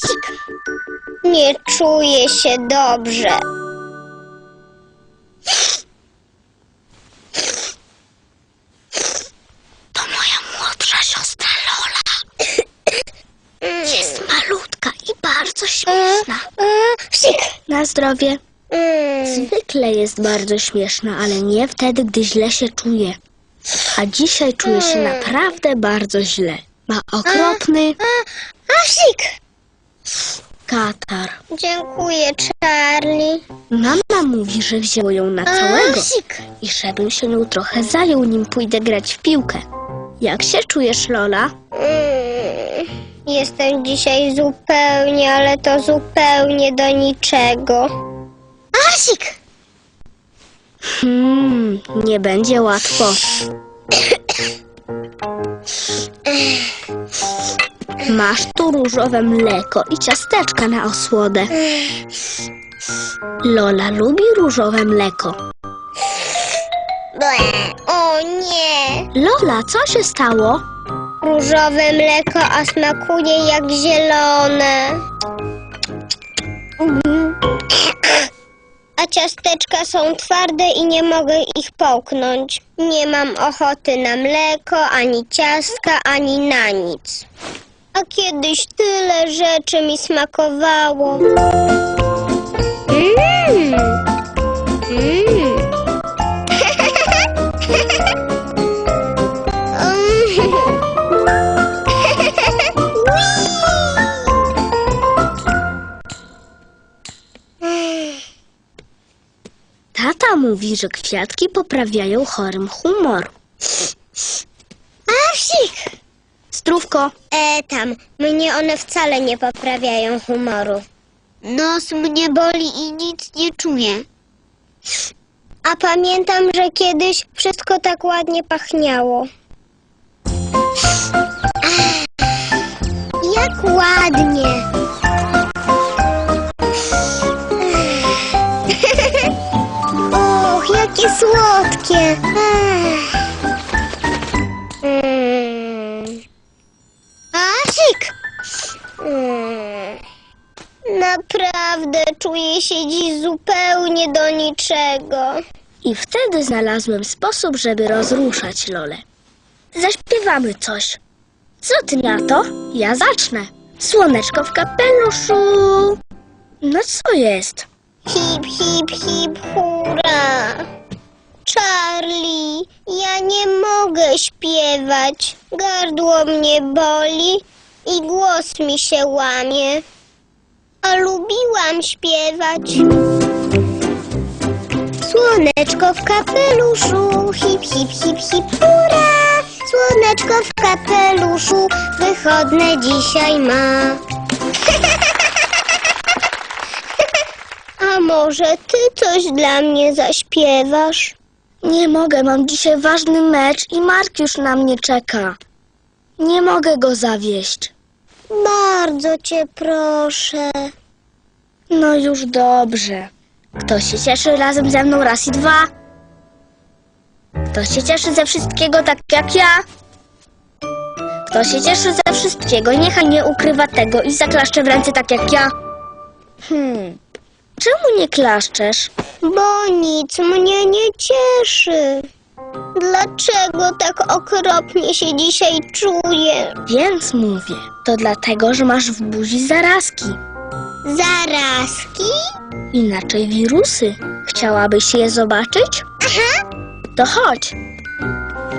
Sik. Nie czuję się dobrze. To moja młodsza siostra Lola. Jest malutka i bardzo śmieszna. A, Sik. Na zdrowie. Mm. Zwykle jest bardzo śmieszna, ale nie wtedy, gdy źle się czuje. A dzisiaj czuje się naprawdę bardzo źle. Ma okropny A, a Sik. Katar. Dziękuję, Charlie. Mama mówi, że wzięło ją na całego A, Sik. i żebym się nią trochę zajął, nim pójdę grać w piłkę. Jak się czujesz, Lola? Mm. Jestem dzisiaj zupełnie, ale to zupełnie do niczego. Asik! Hmm, nie będzie łatwo. Masz tu różowe mleko i ciasteczka na osłodę. Lola lubi różowe mleko. Ble. O nie! Lola, co się stało? Różowe mleko, a smakuje jak zielone. A ciasteczka są twarde i nie mogę ich połknąć. Nie mam ochoty na mleko, ani ciastka, ani na nic. A kiedyś tyle rzeczy mi smakowało. Mmm. Tata mówi, że kwiatki poprawiają chorym humor. Asik! Zdrówko, E, tam, mnie one wcale nie poprawiają humoru. Nos mnie boli i nic nie czuję. A pamiętam, że kiedyś wszystko tak ładnie pachniało. Ach, Jak ładnie! Och, jakie słodkie! Ach. Mm. Naprawdę czuję się dziś zupełnie do niczego. I wtedy znalazłem sposób, żeby rozruszać Lolę. Zaśpiewamy coś. Co ty na to? Ja zacznę. Słoneczko w kapeluszu. No co jest? Hip, hip, hip, hurra! Charlie, ja nie mogę śpiewać. Gardło mnie boli i głos mi się łamie. A lubiłam śpiewać. Słoneczko w kapeluszu, hip, hip, hip, hip, hurra! Słoneczko w kapeluszu, wychodne dzisiaj ma. A może ty coś dla mnie zaśpiewasz? Nie mogę, mam dzisiaj ważny mecz i Mark już na mnie czeka. Nie mogę go zawieść. Bardzo cię proszę. No już dobrze. Kto się cieszy razem ze mną raz i dwa? Kto się cieszy ze wszystkiego tak jak ja? Kto się cieszy ze wszystkiego, niechaj nie ukrywa tego i zaklaszcze w ręce tak jak ja. Hmm, czemu nie klaszczesz? Bo nic mnie nie cieszy. Dlaczego tak okropnie się dzisiaj czuję? Więc mówię, to dlatego, że masz w buzi zarazki. Zarazki? Inaczej wirusy. Chciałabyś je zobaczyć? Aha. To chodź.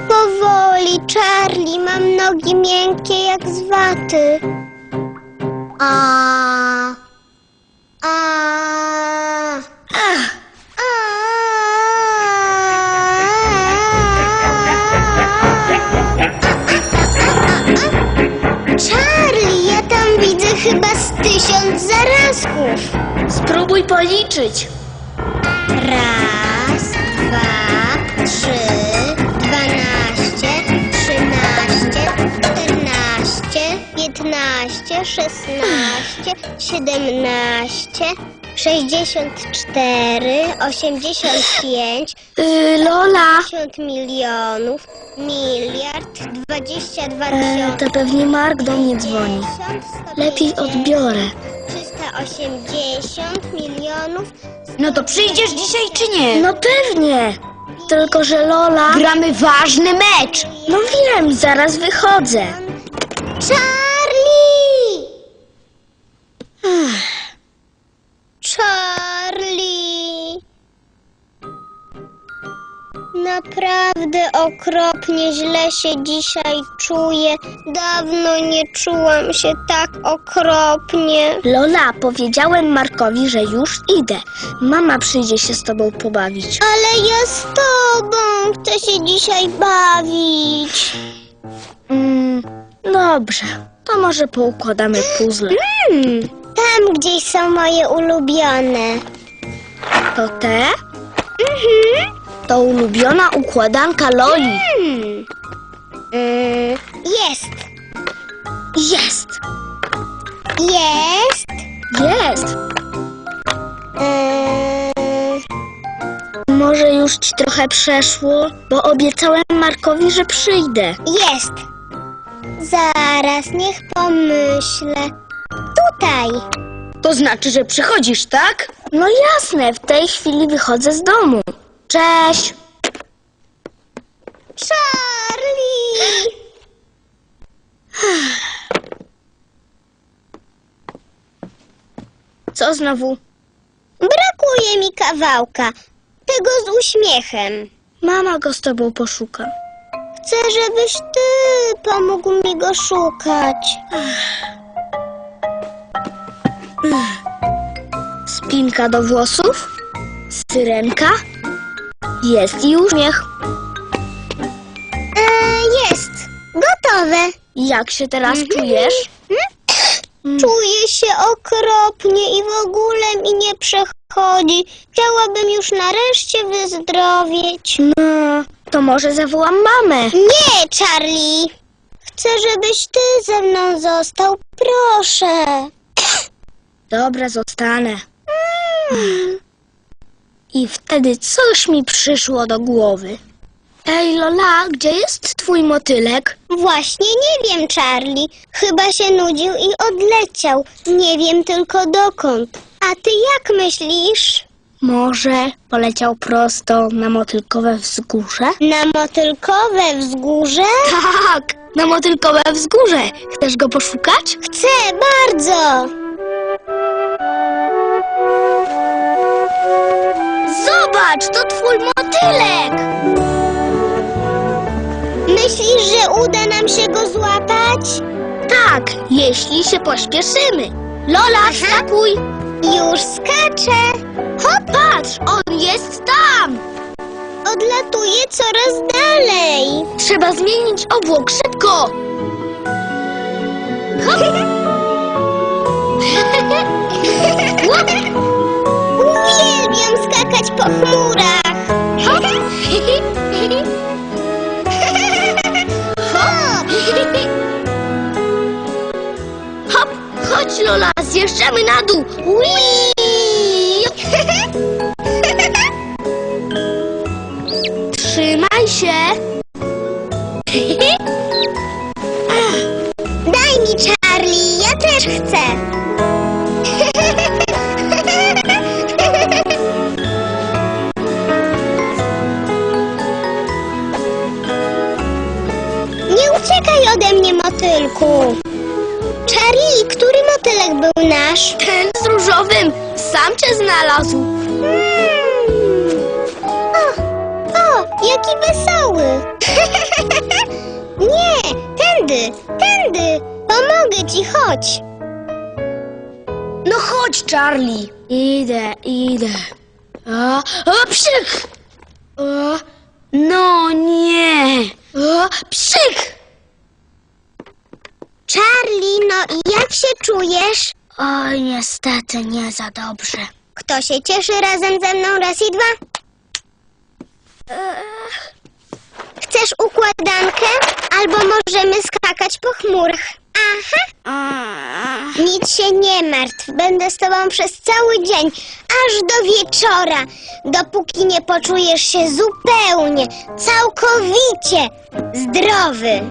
Powoli, Charlie, mam nogi miękkie jak z waty. A. A. tysiąc zarazków. spróbuj policzyć. Raz, dwa, trzy, dwanaście, trzynaście, czternaście, piętnaście, szesnaście, siedemnaście, 64, 85, Yy, Lola, 50 milionów, miliard, 22 e, tysiące. to pewnie Mark do mnie dzwoni. 50, 150, Lepiej odbiorę. 380 milionów. No to przyjdziesz dzisiaj czy nie? No pewnie. Tylko, że Lola... Gramy ważny mecz. No wiem, zaraz wychodzę. Charlie! Naprawdę okropnie źle się dzisiaj czuję. Dawno nie czułam się tak okropnie. Lola, powiedziałem Markowi, że już idę. Mama przyjdzie się z tobą pobawić. Ale ja z tobą chcę się dzisiaj bawić. Mm, dobrze, to może poukładamy puzzle. Hmm, tam gdzieś są moje ulubione. To te? To ulubiona układanka Loli. Hmm. Mm, jest, Jest! jest. Jest! Mm, Może już ci trochę przeszło, bo obiecałem Markowi, że przyjdę. jest. Zaraz, niech pomyślę. Tutaj. To znaczy, że przychodzisz, tak? No jasne, w tej chwili wychodzę z domu. Cześć! Charlie! Co znowu? Brakuje mi kawałka. Tego z uśmiechem. Mama go z tobą poszuka. Chcę, żebyś ty pomógł mi go szukać. Spinka do włosów? Syrenka? Jest i uśmiech. E, jest. Gotowe. Jak się teraz czujesz? Czuję się okropnie i w ogóle mi nie przechodzi. Chciałabym już nareszcie wyzdrowieć. No, to może zawołam mamę. Nie, Charlie. Chcę, żebyś ty ze mną został. Proszę. Dobra, zostanę. I wtedy coś mi przyszło do głowy. Ej, Lola, gdzie jest twój motylek? Właśnie nie wiem, Charlie. Chyba się nudził i odleciał. Nie wiem tylko dokąd. A ty jak myślisz? Może poleciał prosto na motylkowe wzgórze? Na motylkowe wzgórze? Tak, na motylkowe wzgórze. Chcesz go poszukać? Chcę bardzo. Zobacz, to twój motylek! Myślisz, że uda nam się go złapać? Tak, jeśli się pośpieszymy. Lola, skakuj! Już skaczę. Hop, patrz, on jest tam! Odlatuje coraz dalej. Trzeba zmienić obłok, szybko! Hop! Hop! Hop! Hop! Chodź, Lola, zjeżdżamy na dół! Whee! Sam cię znalazł. Mm. O, o, jaki wesoły. Nie, tędy, tędy. Pomogę ci, chodź. No chodź, Charlie. Idę, idę. O, o psik! O, No nie. o, psik! Charlie, no i jak się czujesz? Oj, niestety nie za dobrze. Kto się cieszy razem ze mną raz i dwa? Chcesz układankę? Albo możemy skakać po chmurach. Aha, nic się nie martw. Będę z tobą przez cały dzień, aż do wieczora, dopóki nie poczujesz się zupełnie, całkowicie zdrowy.